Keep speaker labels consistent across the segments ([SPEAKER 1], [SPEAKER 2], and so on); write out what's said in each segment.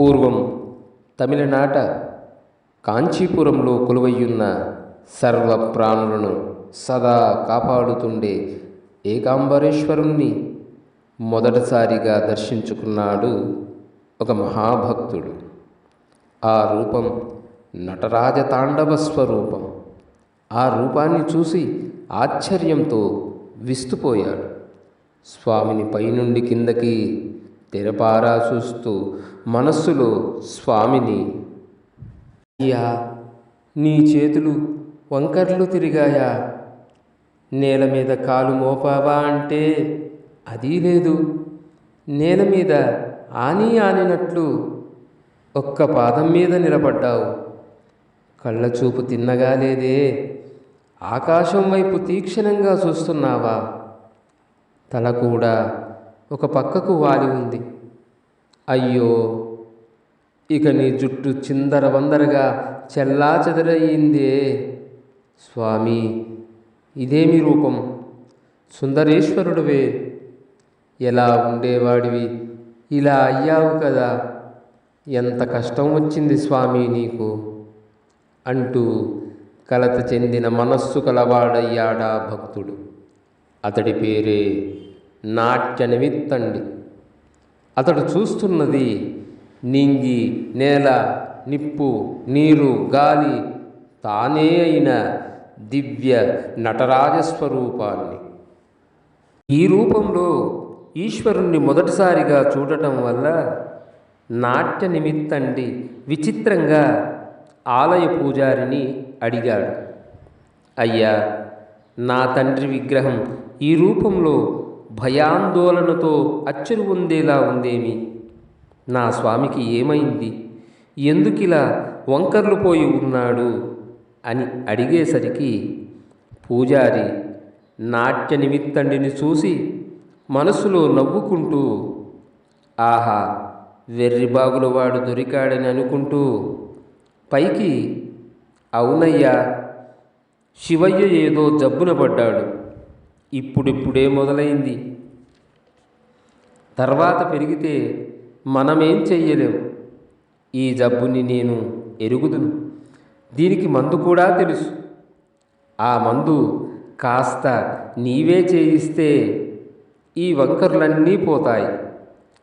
[SPEAKER 1] పూర్వం తమిళనాట కాంచీపురంలో కొలువయ్యున్న సర్వ ప్రాణులను సదా కాపాడుతుండే ఏకాంబరేశ్వరుణ్ణి మొదటిసారిగా దర్శించుకున్నాడు ఒక మహాభక్తుడు. ఆ రూపం నటరాజ తాండవ స్వరూపం. ఆ రూపాన్ని చూసి ఆశ్చర్యంతో విస్తుపోయాడు. స్వామిని పైనుండి కిందకి తెరపారా చూస్తూ మనస్సులో స్వామిని. అయ్యా నీ చేతులు వంకర్లు తిరిగాయా? నేల మీద కాలు మోపావా అంటే అది లేదు. నేల మీద ఆని ఆనినట్లు ఒక్క పాదం మీద నిలబడ్డావు. కళ్ళ చూపు తిన్నగా లేదే. ఆకాశం వైపు తీక్షణంగా చూస్తున్నావా? తల కూడా ఒక పక్కకు వాలి ఉంది. అయ్యో! ఇక నీ జుట్టు చిందర వందరగా చెల్లా చెదరయిందే స్వామి ఇదేమి రూపం? సుందరేశ్వరుడువే. ఎలా ఉండేవాడివి? ఇలా అయ్యావు కదా. ఎంత కష్టం వచ్చింది స్వామి నీకు? అంటూ కలత చెందిన మనస్సు కలవాడయ్యాడా భక్తుడు. అతడి పేరే నాట్య నిమిత్తండి అతడు చూస్తున్నది నింగి నేల నిప్పు నీరు గాలి తానే అయిన దివ్య నటరాజస్వరూపాన్ని. ఈ రూపంలో ఈశ్వరుణ్ణి మొదటిసారిగా చూడటం వల్ల నాట్య నిమిత్తండి విచిత్రంగా ఆలయ పూజారిని అడిగాడు. అయ్యా నా తండ్రి విగ్రహం ఈ రూపంలో భయాందోళనతో అచ్చరు పొందేలా ఉందేమి? నా స్వామికి ఏమైంది? ఎందుకిలా వంకర్లు పోయి ఉన్నాడు? అని అడిగేసరికి పూజారి నాట్య నిమిత్తండిని చూసి మనసులో నవ్వుకుంటూ ఆహా వెర్రిబాగుల వాడు దొరికాడని అనుకుంటూ పైకి అవునయ్యా శివయ్య ఏదో జబ్బున పడ్డాడు. ఇప్పుడిప్పుడే మొదలైంది. తర్వాత పెరిగితే మనమేం చెయ్యలేం. ఈ జబ్బుని నేను ఎరుగుదును. దీనికి మందు కూడా తెలుసు. ఆ మందు కాస్త నీవే చేయిస్తే ఈ వంకర్లన్నీ పోతాయి.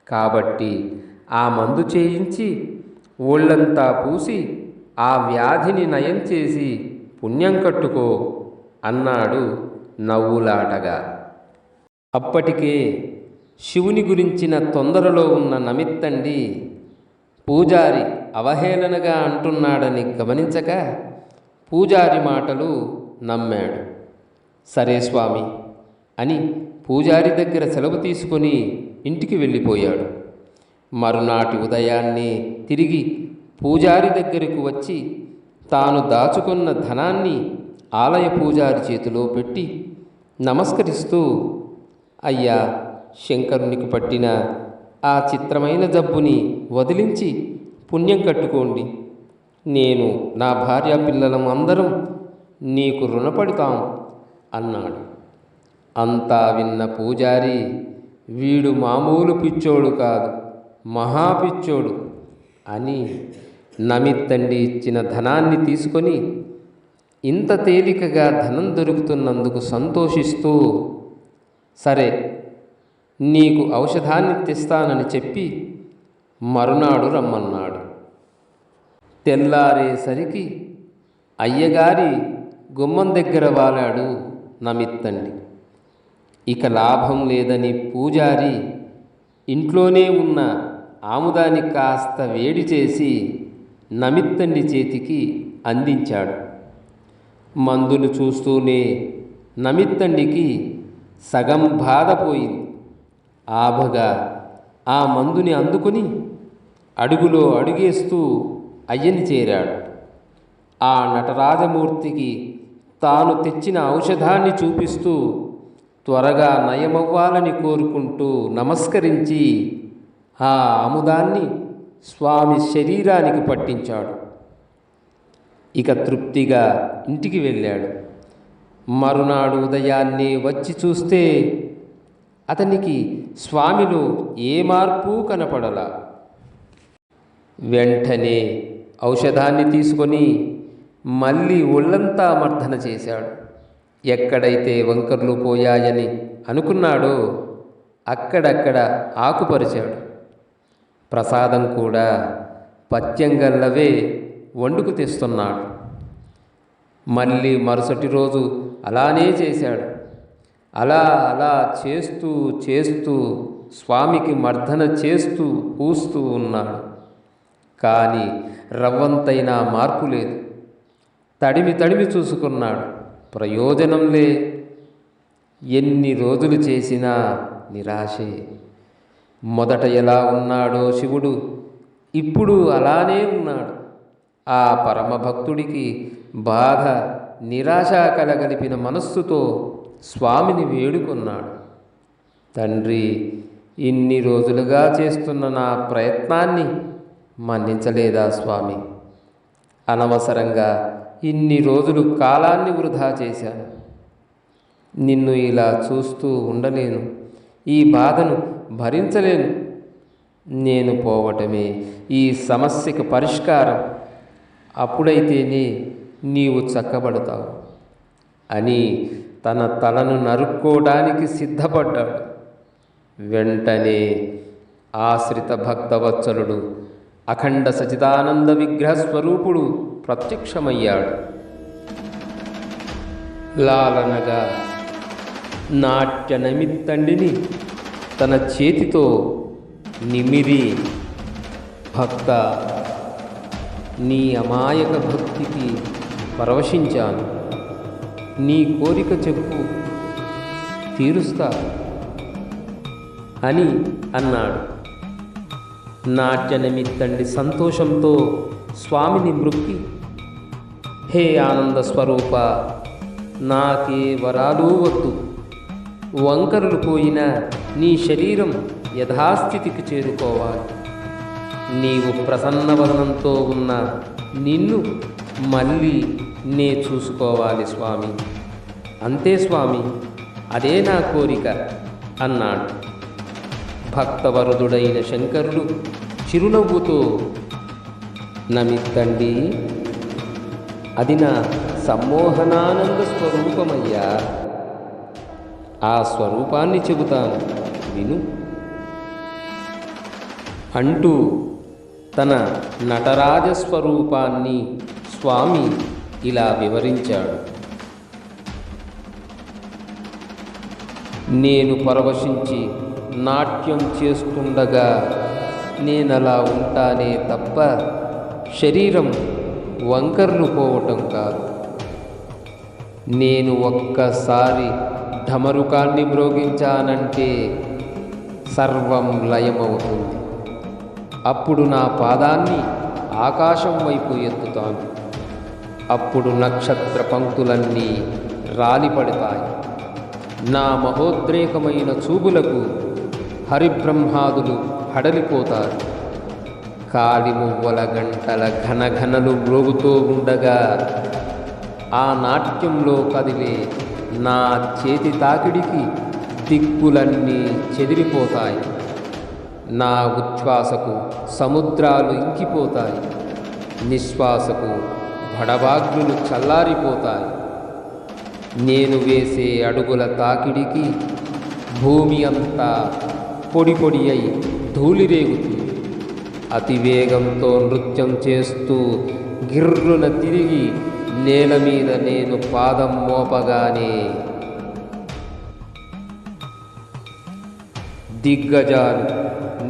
[SPEAKER 1] కాబట్టి ఆ మందు చేయించి ఒళ్ళంతా పూసి ఆ వ్యాధిని నయం చేసి పుణ్యం కట్టుకో అన్నాడు నవ్వులాటగా అప్పటికే శివుని గురించిన తొందరలో ఉన్న నమిత్తండి పూజారి అవహేళనగా అంటున్నాడని గమనించక పూజారి మాటలు నమ్మాడు. సరే స్వామి అని పూజారి దగ్గర సెలవు తీసుకొని ఇంటికి వెళ్ళిపోయాడు. మరునాటి ఉదయాన్నే తిరిగి పూజారి దగ్గరకు వచ్చి తాను దాచుకున్న ధనాన్ని ఆలయ పూజారి చేతిలో పెట్టి నమస్కరిస్తూ అయ్యా శంకరునికి పట్టిన ఆ చిత్రమైన జబ్బుని వదిలించి పుణ్యం కట్టుకోండి. నేను నా భార్య పిల్లలం అందరం నీకు రుణపడతాం అన్నాడు. అంతా విన్న పూజారి వీడు మామూలు పిచ్చోడు కాదు మహాపిచ్చోడు అని నమిత్తండి ఇచ్చిన ధనాన్ని తీసుకొని ఇంత తేలికగా ధనం దొరుకుతున్నందుకు సంతోషిస్తూ సరే నీకు ఔషధాన్ని తెస్తానని చెప్పి మరునాడు రమ్మన్నాడు. తెల్లారేసరికి అయ్యగారి గుమ్మం దగ్గర వాలాడు నమిత్తండి. ఇక లాభం లేదని పూజారి ఇంట్లోనే ఉన్న ఆముదాన్ని కాస్త వేడి చేసి నమిత్తండి చేతికి అందించాడు. మందును చూస్తూనే నమిత్తండికి సగం బాధ పోయింది. ఆభగా ఆ మందుని అందుకుని అడుగులో అడుగేస్తూ అయ్యని చేరాడు. ఆ నటరాజమూర్తికి తాను తెచ్చిన ఔషధాన్ని చూపిస్తూ త్వరగా నయమవ్వాలని కోరుకుంటూ నమస్కరించి ఆ ఆముదాన్ని స్వామి శరీరానికి పట్టించాడు. ఇక తృప్తిగా ఇంటికి వెళ్ళాడు. మరునాడు ఉదయాన్నే వచ్చి చూస్తే అతనికి స్వామిలో ఏ మార్పు కనపడలా. వెంటనే ఔషధాన్ని తీసుకొని మళ్ళీ ఒళ్ళంతా మర్దన చేశాడు. ఎక్కడైతే వంకర్లు పోయాయని అనుకున్నాడో అక్కడక్కడ ఆకుపరిచాడు. ప్రసాదం కూడా పత్యంగల్లవే వండుకు తెస్తున్నాడు. మళ్ళీ మరుసటి రోజు అలానే చేశాడు. అలా అలా చేస్తూ చేస్తూ స్వామికి మర్దన చేస్తూ పూస్తూ ఉన్నాడు. కానీ రవ్వంతైనా మార్పు లేదు. తడిమి తడిమి చూసుకున్నాడు. ప్రయోజనం లే. ఎన్ని రోజులు చేసినా నిరాశే. మొదట ఎలా ఉన్నాడో శివుడు ఇప్పుడు అలానే ఉన్నాడు. ఆ పరమభక్తుడికి బాధ నిరాశ కలగలిపిన మనస్సుతో స్వామిని వేడుకున్నాడు. తండ్రి ఇన్ని రోజులుగా చేస్తున్న నా ప్రయత్నాన్ని మన్నించలేదా స్వామి? అనవసరంగా ఇన్ని రోజులు కాలాన్ని వృధా చేశాను. నిన్ను ఇలా చూస్తూ ఉండలేను ఈ బాధను భరించలేను. నేను పోవటమే ఈ సమస్యకు పరిష్కారం. అప్పుడైతేనే నీవు చక్కబడతావు అని తన తలను నరుక్కోవడానికి సిద్ధపడ్డాడు. వెంటనే ఆశ్రిత భక్తవత్సలుడు అఖండ సచిదానంద విగ్రహ స్వరూపుడు ప్రత్యక్షమయ్యాడు. లాలనగా నాట్య నమిత్తండిని తన చేతితో నిమిరి భక్త నీ అమాయక భక్తికి పరవశించాను నీ కోరిక చెప్పు తీరుస్తా అని అన్నాడు. నాట్య నిమిత్తండి సంతోషంతో స్వామిని మృక్కి. హే ఆనంద స్వరూప నాకే వరాలు వద్దు. వంకరలు పోయిన నీ శరీరం యథాస్థితికి చేరుకోవాలి. నీవు ప్రసన్నవదనంతో ఉన్న నిన్ను మళ్ళీ నే చూసుకోవాలి స్వామి. అంతే స్వామి అదే నా కోరిక అన్నాడు. భక్తవరుదుడైన శంకరుడు చిరునవ్వుతో నమిత్తండి అది నా సమ్మోహనానంద స్వరూపమయ్యా. ఆ స్వరూపాన్ని చెబుతాను విను. అంటూ తన నటరాజ స్వరూపాన్ని స్వామి ఇలా వివరించాడు. నేను పరవశించి నాట్యం చేస్తుండగా నేనలా ఉంటానే తప్ప శరీరం వంకర్లు పోవటం కాదు. నేను ఒక్కసారి ఢమరుకాన్ని మ్రోగించానంటే సర్వం లయమవుతుంది. అప్పుడు నా పాదాన్ని ఆకాశం వైపు ఎత్తుతాను. అప్పుడు నక్షత్ర పంక్తులన్నీ రాలిపడతాయి. నా మహోద్రేకమైన చూపులకు హరిబ్రహ్మాదులు హడలిపోతారు. కాలిమువ్వల గంటల ఘనఘనలు మ్రోగుతూ ఉండగా ఆ నాట్యంలో కదిలే నా చేతి తాకిడికి దిక్కులన్నీ చెదిరిపోతాయి. నా ఉచ్ఛ్వాసకు సముద్రాలు ఇంకిపోతాయి. నిశ్వాసకు భడబాగ్నులు చల్లారిపోతాయి. నేను వేసే అడుగుల తాకిడికి భూమి అంతా పొడి పొడి అయి ధూళిరేగుతుంది అతివేగంతో నృత్యం చేస్తూ గిర్రున తిరిగి నేల మీద నేను పాదం మోపగానే దిగ్గజాలు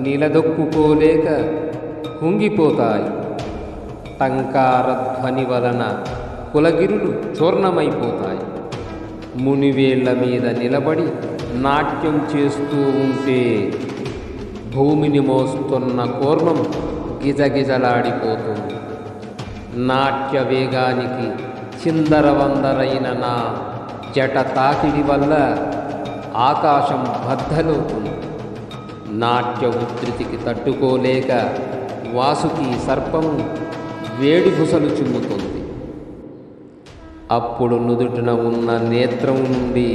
[SPEAKER 1] నిలదొక్కుకోలేక కుంగిపోతాయి టంకార ధ్వని వలన కులగిరులు చూర్ణమైపోతాయి మునివేళ్ళ మీద నిలబడి నాట్యం చేస్తూ ఉంటే భూమిని మోస్తున్న కూర్మం గిజగిజలాడిపోతుంది నాట్య వేగానికి చిందరవందరైన నా జట తాకిడి వల్ల ఆకాశం బద్దలవుతుంది నాట్య ఉధృతికి తట్టుకోలేక వాసుకి సర్పము వేడి బుసలు చిమ్ముతుంది. అప్పుడు నుదుటిన ఉన్న నేత్రం నుండి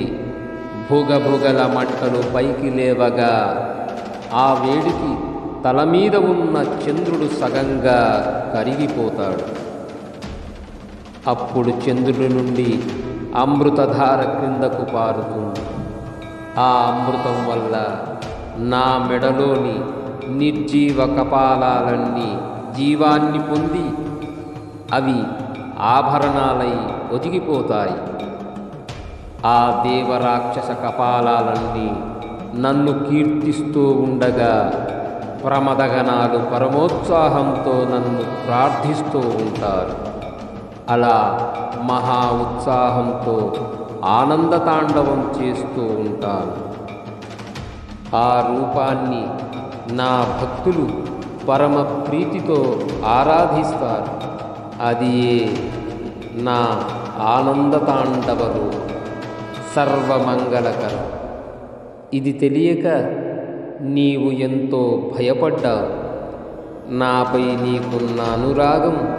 [SPEAKER 1] భుగభుగల మంటలు పైకి లేవగా ఆ వేడికి తల మీద ఉన్న చంద్రుడు సగంగా కరిగిపోతాడు. అప్పుడు చంద్రుడి నుండి అమృతధార క్రిందకు పారుతుంది. ఆ అమృతం వల్ల నా మెడలోని నిర్జీవ కపాలాలన్నీ జీవాన్ని పొంది అవి ఆభరణాలై ఒదిగిపోతాయి. ఆ దేవరాక్షస కపాలాలన్నీ నన్ను కీర్తిస్తూ ఉండగా ప్రమదగణాలు పరమోత్సాహంతో నన్ను ప్రార్థిస్తూ ఉంటారు. అలా మహా ఉత్సాహంతో ఆనందతాండవం చేస్తూ ఉంటాను. ఆ రూపాన్ని నా భక్తులు పరమ ప్రీతితో ఆరాధిస్తారు. అది నా ఆనందతాండవ సర్వమంగళకరం. ఇది తెలియక నీవు ఎంతో భయపడ్డావు. నాపై నీకున్న అనురాగం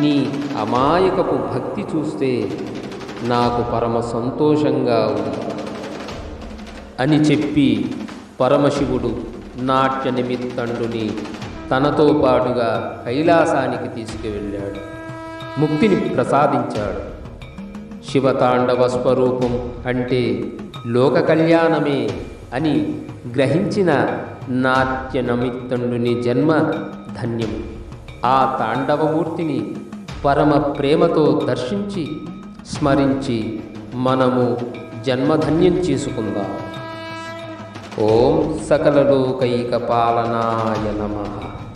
[SPEAKER 1] నీ అమాయకపు భక్తి చూస్తే నాకు పరమ సంతోషంగా ఉంది. అని చెప్పి పరమశివుడు నాట్య నిమిత్తండుని తనతో పాటుగా కైలాసానికి తీసుకువెళ్ళాడు. ముక్తిని ప్రసాదించాడు. శివతాండవ స్వరూపం అంటే లోక కళ్యాణమే అని గ్రహించిన నాట్య నమిత్తండుని జన్మ ధన్యం. ఆ తాండవమూర్తిని పరమ ప్రేమతో దర్శించి స్మరించి మనము జన్మధన్యం చేసుకుందాం. ఓం సకల పాలనాయ నమః.